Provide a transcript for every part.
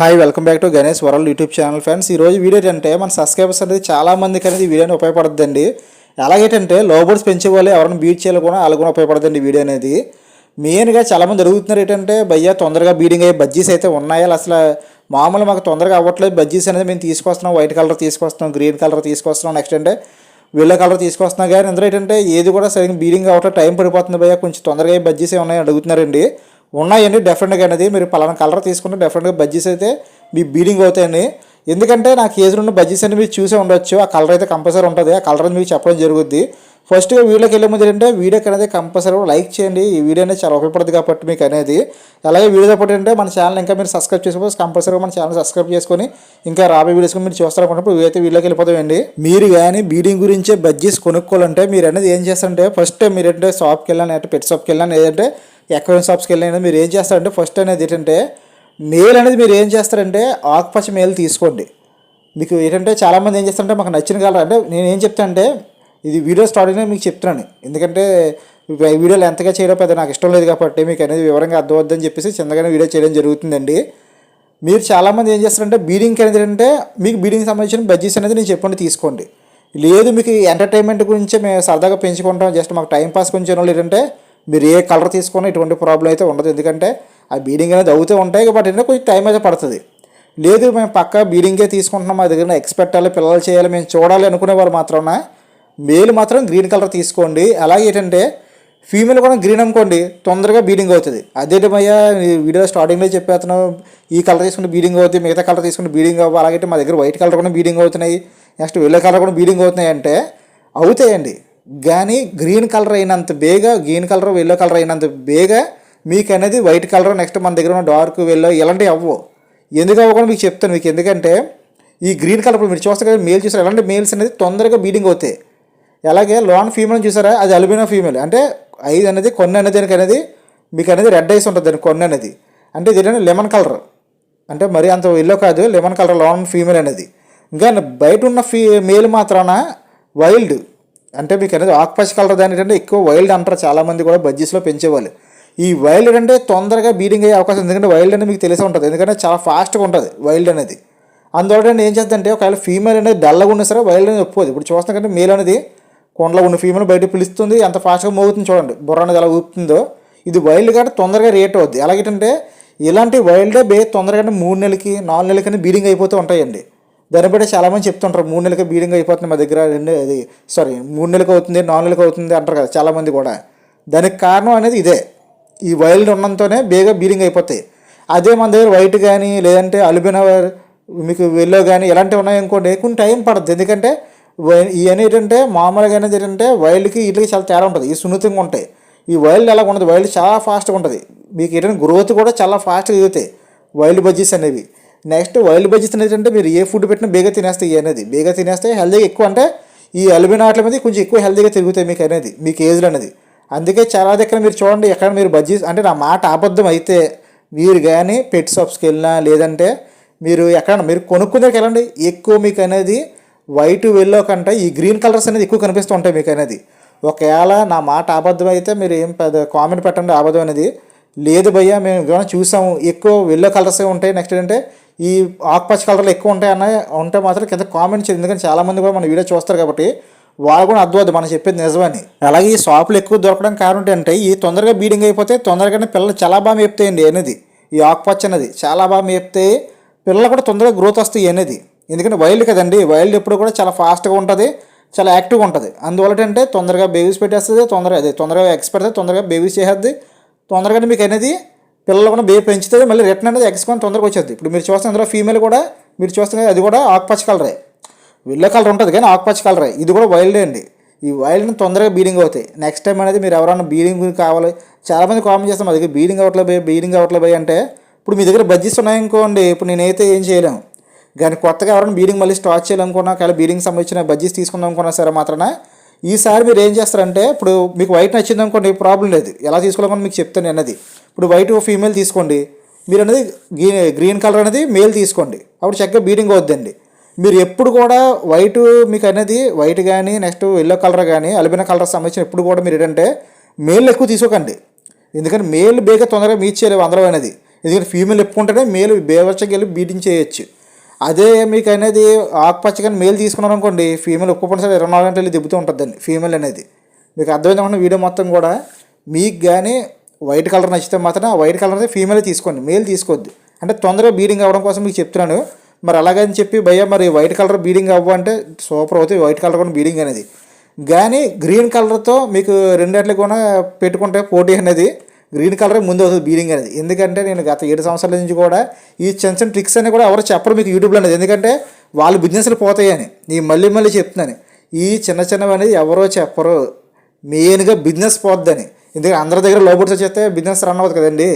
Hi welcome back to Ganesh world YouTube channel friends ఈ రోజు video ఏంటంటే మన సబ్స్క్రైబర్స్ అనేది చాలా మందికి అనేది ఈ వీడియోని ఉపయోగపడుతుందండి. ఎలాగేంటంటే లో బోర్డ్స్ పెంచే వాళ్ళు ఎవరైనా బీట్ చేయాలి కూడా వాళ్ళకు కూడా ఉపయోగపడుతుంది వీడియో అనేది. మెయిన్గా చాలామంది అడుగుతున్నారు ఏంటంటే భయ్యా తొందరగా బీడింగ్ అయ్యే బజ్జీస్ అయితే ఉన్నాయా? అసలు మామూలు మాకు తొందరగా అవ్వట్లేదు. బజ్జీస్ అనేది మేము తీసుకొస్తున్నాం. వైట్ కలర్ తీసుకొస్తున్నాం. గ్రీన్ కలర్ తీసుకొస్తున్నాం. నెక్స్ట్ అంటే వీళ్ళ కలర్ తీసుకొస్తున్నాం. కానీ ఇందులో ఏంటంటే ఏది కూడా సరిగ్గా బీడింగ్ అవ్వట్లేదు. టైం పడిపోతుంది. భయ్యా కొంచెం తొందరగా అయ్యే బజ్జీస్ ఉన్నాయని అడుగుతున్నారండి. ఉన్నాయండి. డెఫినెట్గా అనేది మీరు పలానా కలర్ తీసుకుంటే డెఫినెట్గా బజ్జీస్ అయితే మీ బీడింగ్ అవుతాయండి. ఎందుకంటే నాకు ఏజ్లో ఉన్న బజ్జీస్ అని మీరు చూసే ఉండొచ్చు. ఆ కలర్ అయితే కంపల్సరీ ఉంటుంది. ఆ కలర్ మీకు చెప్పడం జరుగుద్ది. ఫస్ట్గా వీడియోకి వెళ్ళే ముందు ఏంటంటే వీడియోకి అనేది కంపల్సరీ లైక్ చేయండి. ఈ వీడియో అనేది చాలా ఉపయోగపడుతుంది కాబట్టి మీకు అనేది. అలాగే వీడియో పాటు ఏంటంటే మన ఛానల్ ఇంకా మీరు సబ్స్క్రైబ్ చేసుకోవచ్చు కంపల్సరీగా మన ఛానల్ సబ్స్క్రైబ్ చేసుకొని ఇంకా రాబోయే వీడియోస్ మీరు చూస్తారనుకున్నప్పుడు అయితే వీడియోకి వెళ్ళిపోతామండి మీరు కానీ బీడింగ్ గురించే బజ్జీస్ కొనుక్కోవాలంటే మీరు అనేది ఏం చేస్తారంటే ఫస్ట్ మీరు ఏంటంటే షాప్కి వెళ్ళాను అంటే పెట్ షాప్కి వెళ్ళాను లేదంటే ఎక్వైన్ షాప్స్కి వెళ్ళినా మీరు ఏం చేస్తారంటే ఫస్ట్ అనేది ఏంటంటే మేల్ అనేది మీరు ఏం చేస్తారంటే ఆకుపచ్చ మేల్ తీసుకోండి. మీకు ఏంటంటే చాలామంది ఏం చేస్తారంటే మాకు నచ్చిన కలర్ అంటే నేను ఏం చెప్తానంటే ఇది వీడియో స్టార్టింగ్లో మీకు చెప్తున్నాను. ఎందుకంటే వీడియోలు ఎంతగా చేయడం పెద్ద నాకు ఇష్టం లేదు కాబట్టి మీకు అనేది వివరంగా అర్థమవుద్దని చెప్పేసి చిన్నగానే వీడియో చేయడం జరుగుతుందండి. మీరు చాలామంది ఏం చేస్తారంటే బీడింగ్కి అనేది ఏంటంటే మీకు బీడింగ్ సంబంధించిన బడ్జెట్స్ అనేది నేను చెప్పండి తీసుకోండి. లేదు మీకు ఎంటర్టైన్మెంట్ గురించి మేము సరదాగా పెంచుకుంటాం. జస్ట్ మాకు టైం పాస్ కొంచెం లేదంటే మీరు ఏ కలర్ తీసుకున్నా ఎటువంటి ప్రాబ్లం అయితే ఉండదు. ఎందుకంటే ఆ బీడింగ్ అనేది అవుతూ ఉంటాయి బట్ ఏంటంటే కొంచెం టైం అయితే పడుతుంది. లేదు మేము పక్క బీడింగే తీసుకుంటున్నాం మా దగ్గర ఎక్స్పెక్ట్ పిల్లలు చేయాలి మేము చూడాలి అనుకునే వాళ్ళు మాత్రం మేలు మాత్రం గ్రీన్ కలర్ తీసుకోండి. అలాగే ఏంటంటే ఫీమేల్ కూడా గ్రీన్ అనుకోండి తొందరగా బీడింగ్ అవుతుంది. అదేటమయ్యా వీడియో స్టార్టింగ్లో చెప్పేస్తాను ఈ కలర్ తీసుకుంటే బీడింగ్ అవుతుంది మిగతా కలర్ తీసుకుంటే బీడింగ్ అవ్వాలి. అలాగే మా దగ్గర వైట్ కలర్ కూడా బీడింగ్ అవుతున్నాయి నెక్స్ట్ వెల్లో కలర్ కూడా బీడింగ్ అవుతున్నాయి అంటే అవుతాయండి. కానీ గ్రీన్ కలర్ అయినంత బేగా గ్రీన్ కలర్ ఎల్లో కలర్ అయినంత బేగా మీకు అనేది వైట్ కలర్ నెక్స్ట్ మన దగ్గర ఉన్న డార్క్ వెల్లో ఇలాంటివి అవ్వవు. ఎందుకు అవ్వకుండా మీకు చెప్తాను మీకు. ఎందుకంటే ఈ గ్రీన్ కలర్ మీరు చూస్తే కదా మేల్ చూసారు? ఎలాంటి మేల్స్ అనేది తొందరగా బీడింగ్ అవుతాయి. అలాగే లాన్ ఫీమేల్ చూసారా? అది అల్బినో ఫీమేల్ అంటే ఐదు అనేది కొన్ని అనేది దానికి అనేది మీకు అనేది రెడ్ ఐస్ ఉంటుంది దానికి కొన్ని అనేది. అంటే ఇది లెమన్ కలర్ అంటే మరి అంత ఎల్లో కాదు లెమన్ కలర్ లోన్ ఫీమేల్ అనేది. ఇంకా బయట ఉన్న ఫీ మేల్ మాత్రాన వైల్డ్ అంటే మీకు అనేది ఆకుపచ్చ కలర్ దాని ఏంటంటే ఎక్కువ వైల్డ్ అంటారు చాలామంది కూడా బజ్జీస్లో పెంచేవాళ్ళు. ఈ వైల్డ్ అంటే తొందరగా బీడింగ్ అయ్యే అవకాశం ఉంది. ఎందుకంటే వైల్డ్ అనేది మీకు తెలిసే ఉంటుంది. ఎందుకంటే చాలా ఫాస్ట్గా ఉంటుంది వైల్డ్ అనేది. అందువల్ల ఏం చేస్తుందంటే ఒకవేళ ఫీమేల్ అనేది డల్లగా ఉన్నా సరే వైల్డ్ అనేది ఒప్పుకోదు. ఇప్పుడు చూస్తాం కంటే మేల్ అనేది కొండలో ఉన్న ఫీమేల్ బయట పిలుస్తుంది. ఎంత ఫాస్ట్గా మోగుతుంది చూడండి. బుర్ర అనేది ఎలా ఊపుతుందో. ఇది వైల్డ్ కాబట్టి తొందరగా రేట్ అవుద్ది. ఎలాగేంటంటే ఇలాంటి వైల్డే బే తొందరగా అంటే మూడు నెలలకి నాలుగు నెలలకి బీడింగ్ అయిపోతూ ఉంటాయండి. దాన్ని బట్టి చాలామంది చెప్తుంటారు మూడు నెలలకి బీడింగ్ అయిపోతుంది మా దగ్గర రెండు అది సారీ మూడు నెలలకు అవుతుంది నాలుగు నెలలకు అవుతుంది అంటారు కదా చాలామంది కూడా. దానికి కారణం అనేది ఇదే. ఈ వైల్డ్ ఉన్నంతోనే బేగా బీడింగ్ అయిపోతాయి. అదే మన దగ్గర వైట్ కానీ లేదంటే అల్బినా మీకు వెల్లో కానీ ఇలాంటివి ఉన్నాయనుకోండి కొంచెం టైం పడుతుంది ఎందుకంటే వై- ఇవన్నీ ఏంటంటే మామూలుగా అనేది ఏంటంటే వైల్డ్కి వీటికి చాలా తేడా ఉంటుంది. ఈ సున్నితంగా ఉంటాయి. ఈ వైల్డ్ ఎలా ఉండదు? వైల్డ్ చాలా ఫాస్ట్గా ఉంటుంది. మీకు ఏంటంటే గ్రోత్ కూడా చాలా ఫాస్ట్గా ఎదుగుతాయి. వైల్డ్ బజ్జీస్ అనేవి. నెక్స్ట్ వైల్డ్ బజ్జీస్ అనేది అంటే మీరు ఏ ఫుడ్ పెట్టినా బేగా తినేస్తాయి అనేది. బేగా తినేస్తే హెల్దీగా ఎక్కువ అంటే ఈ అల్బినా వాటి మీద కొంచెం ఎక్కువ హెల్దీగా తిరుగుతాయి మీకు అనేది మీకు ఏజ్లో అనేది. అందుకే చాలా దగ్గర మీరు చూడండి ఎక్కడ మీరు బజ్జీస్ అంటే నా మాట అబద్ధం అయితే మీరు కానీ పెట్ షాప్స్కి వెళ్ళినా లేదంటే మీరు ఎక్కడ మీరు కొనుక్కునే వెళ్ళండి. ఎక్కువ మీకు అనేది వైట్ వెల్లో కంటే ఈ గ్రీన్ కలర్స్ అనేది ఎక్కువ కనిపిస్తూ ఉంటాయి మీకు అనేది. ఒకవేళ నా మాట అబద్ధం అయితే మీరు ఏం పెద్ద కామెంట్ పెట్టండి అబద్ధం అనేది. లేదు భయ్యా మేము ఏమైనా చూసాము ఎక్కువ వెల్లో కలర్సే ఉంటాయి. నెక్స్ట్ ఏంటంటే ఈ ఆకుపచ్చ కలర్లు ఎక్కువ ఉంటాయి అన్న ఉంటే మాత్రం కింద కామెంట్ చేయండి. ఎందుకంటే చాలామంది కూడా మన వీడియో చూస్తారు కాబట్టి వాళ్ళు కూడా అర్థమవుతుంది మనం చెప్పేది నిజమని. అలాగే ఈ షాపులు ఎక్కువ దొరకడం కారణం ఏంటంటే ఈ తొందరగా బీడింగ్ అయిపోతే తొందరగానే పిల్లలు చాలా బాగా మేపుతాయండి అనేది. ఈ ఆకుపచ్చ అనేది చాలా బాగా మేపితే పిల్లలు కూడా తొందరగా గ్రోత్ వస్తాయి అనేది. ఎందుకంటే వైల్డ్ కదండి వైల్డ్ ఎప్పుడు కూడా చాలా ఫాస్ట్గా ఉంటుంది చాలా యాక్టివ్గా ఉంటుంది. అందువల్ల అంటే తొందరగా బేబీస్ పెట్టేస్తుంది తొందరగా అదే తొందరగా ఎక్స్ పెడితే తొందరగా బేబీస్ చేసేది తొందరగానే మీకు అనేది పిల్లలు కూడా బే పెంచుతుంది మళ్ళీ రిటర్న్ అనేది ఎగ్స్ కొని తొందరగా వచ్చేది. ఇప్పుడు మీరు చూస్తే అందులో ఫీమేల్ కూడా మీరు చూస్తే అది కూడా ఆకుపచ్చ కలరే విల్లో కలర్ ఉంటుంది కానీ ఆకుపచ్చ కలరే ఇది కూడా వైల్డే అండి. ఈ వైల్డ్ని తొందరగా బీడింగ్ అవుతాయి. నెక్స్ట్ టైం అనేది మీరు ఎవరైనా బీడింగ్ కావాలి చాలామంది కామెంట్ చేస్తాం మా దగ్గర బీడింగ్ అవ్వట్లేదు పోయి బీడింగ్ అవ్వట్లేదు పోయి అంటే ఇప్పుడు మీ దగ్గర బడ్జెట్స్ ఉన్నాయనుకోండి ఇప్పుడు నేనైతే ఏం చేయలేము కానీ కొత్తగా ఎవరైనా బీడింగ్ మళ్ళీ స్టార్ట్ చేయాలనుకున్నా ఒకవేళ బీడింగ్ సంబంధించిన బడ్జెట్స్ తీసుకుందాం అనుకున్నా సరే మాత్రమే ఈసారి మీరు ఏం చేస్తారంటే ఇప్పుడు మీకు వైట్ నచ్చింది అనుకోండి ప్రాబ్లం లేదు. ఎలా తీసుకోవాలని మీకు చెప్తాను నేను అన్నది ఇప్పుడు వైట్ ఫీమేల్ తీసుకోండి. మీరు అనేది గ్రీన్ గ్రీన్ కలర్ అనేది మేల్ తీసుకోండి. అప్పుడు చక్కగా బీడింగ్ అవుద్దండి. మీరు ఎప్పుడు కూడా వైట్ మీకు అనేది వైట్ కానీ నెక్స్ట్ ఎల్లో కలర్ కానీ అలబిన కలర్ సంబంధించిన ఎప్పుడు కూడా మీరు ఏంటంటే మేల్ ఎక్కువ తీసుకోకండి. ఎందుకంటే మేల్ బేగా తొందరగా మీట్ చేయలేవు అందరూ అనేది. ఎందుకంటే ఫీమేల్ ఎప్పుకుంటేనే మేల్ బేవర్చకి వెళ్ళి బీటింగ్ చేయొచ్చు. అదే మీకు అనేది ఆకుపచ్చగా మేలు మేల్ తీసుకున్నారు అనుకోండి ఫీమేల్ ఒప్పుకుంటే సరే ఇరవై నాలుగు గంటలు వెళ్ళి దిబ్బుతూ ఉంటుందండి ఫీమేల్ అనేది. మీకు అర్థమైందనుకున్న వీడియో మొత్తం కూడా? మీకు కానీ వైట్ కలర్ నచ్చితే మాత్రం ఆ వైట్ కలర్ అయితే ఫీమేల్ తీసుకోండి మేల్ తీసుకోవద్దు. అంటే తొందరగా బీడింగ్ అవ్వడం కోసం మీకు చెప్తున్నాను. మరి అలాగని చెప్పి భయ్య మరి వైట్ కలర్ బీడింగ్ అవ్వ అంటే సూపర్ అవుతుంది వైట్ కలర్ కూడా బీడింగ్ అనేది. కానీ గ్రీన్ కలర్తో మీకు రెండేట్లు కూడా పెట్టుకుంటే పోటీ అనేది గ్రీన్ కలర్ ముందు అవుతుంది బీడింగ్ అనేది. ఎందుకంటే నేను గత ఏడు సంవత్సరాల నుంచి కూడా ఈ చిన్న చిన్న ట్రిక్స్ అని కూడా ఎవరు చెప్పరు మీకు యూట్యూబ్లో అనేది. ఎందుకంటే వాళ్ళు బిజినెస్లు పోతాయని. నేను మళ్ళీ మళ్ళీ చెప్తున్నాను. ఈ చిన్న చిన్నవి అనేది ఎవరో చెప్పరు. మెయిన్గా బిజినెస్ పోద్దని. ఎందుకంటే అందరి దగ్గర లోబర్స్ వచ్చేస్తే బిజినెస్ రన్ అవ్వదు కదండి.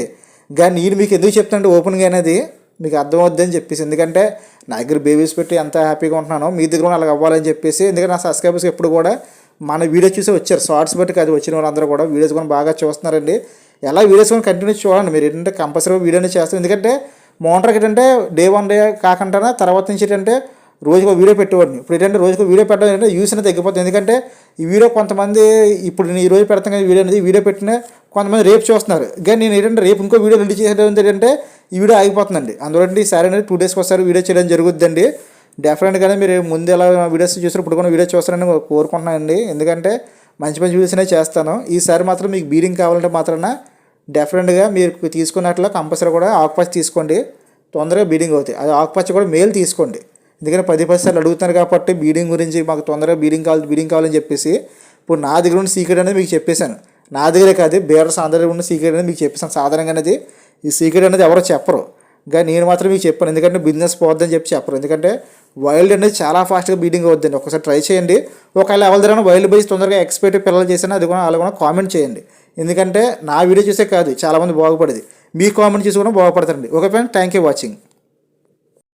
కానీ నేను మీకు ఎందుకు చెప్తానంటే ఓపెన్గా అనేది మీకు అర్థమవుద్ది అని చెప్పేసి. ఎందుకంటే నా దగ్గర బేబీస్ పెట్టి ఎంత హ్యాపీగా ఉంటున్నానో మీ దగ్గర కూడా అలాగ అవ్వాలని చెప్పేసి. ఎందుకంటే నా సబ్స్క్రైబర్స్ ఎప్పుడు కూడా మన వీడియో చూసి వచ్చారు. షార్ట్స్ బట్టి అది వచ్చిన వాళ్ళందరూ కూడా వీడియోస్ కూడా బాగా చూస్తున్నారండి. ఎలా వీడియోస్ కూడా కంటిన్యూ చూడండి. మీరు ఏంటంటే కంపల్సరీ వీడియోనే చేస్తాం ఎందుకంటే మోటార్కి ఏంటంటే డే వన్ డే కాకుండా తర్వాత నుంచి ఏంటంటే రోజుకు ఒక వీడియో పెట్టేవాడిని. ఇప్పుడు ఏంటంటే రోజుకు వీడియో పెట్టడం ఏంటంటే యూస్ అనేది తగ్గిపోతుంది. ఎందుకంటే ఈ వీడియో కొంతమంది ఇప్పుడు నేను ఈ రోజు పెడతాను కానీ వీడియో అనేది వీడియో పెట్టిన కొంతమంది రేపు చూస్తున్నారు. కానీ నేను ఏంటంటే రేపు ఇంకో వీడియో రిలీజ్ చేసేది ఏంటంటే ఈ వీడియో ఆగిపోతుందండి. అందువల్ల ఈసారి అనేది టూ డేస్కి ఒకసారి వీడియో చేయడం జరుగుద్దండి డెఫినెట్గానే మీరు ముందు ఎలా వీడియోస్ చూసారు ఇప్పుడు కూడా వీడియో చూస్తారని కోరుకుంటున్నానండి. ఎందుకంటే మంచి మంచి వీడియోస్ అనేవి చేస్తాను. ఈసారి మాత్రం మీకు బీడింగ్ కావాలంటే మాత్రాన డెఫినెట్గా మీరు తీసుకున్నట్లు కంపల్సరీ కూడా ఆకుపచ్చ తీసుకోండి. తొందరగా బీడింగ్ అవుతాయి. అది ఆకుపచ్చ కూడా మేలు తీసుకోండి. ఎందుకంటే పది పది సార్లు అడుగుతున్నారు కాబట్టి బీడింగ్ గురించి మాకు తొందరగా బీడింగ్ కావాలి బీడింగ్ కావాలని చెప్పేసి ఇప్పుడు నా దగ్గర ఉన్న సీక్రెట్ అనేది మీకు చెప్పేశాను. నా దగ్గరే కాదు బేరర్స్ అందరి ఉన్న సీక్రెట్ అనేది మీకు చెప్పేసాను సాధారణంగా అనేది ఈ సీక్రెట్ అనేది ఎవరో చెప్పరు. కానీ నేను మాత్రం మీకు చెప్పాను. ఎందుకంటే బిజినెస్ పోద్దని చెప్పి చెప్పరు. ఎందుకంటే వైల్డ్ అనేది చాలా ఫాస్ట్గా బీడింగ్ అవుద్దండి. ఒకసారి ట్రై చేయండి. ఒకవేళ ఎవరి దగ్గర వైల్డ్ బైస్ తొందరగా ఎక్స్పెక్ట్ పిల్లలు చేసినా అది కూడా అలా కూడా కామెంట్ చేయండి. ఎందుకంటే నా వీడియో చూసే కాదు చాలామంది బాగుపడేది. మీ కామెంట్ చూసి కూడా బాగుపడతారండి. Okay friend thank you watching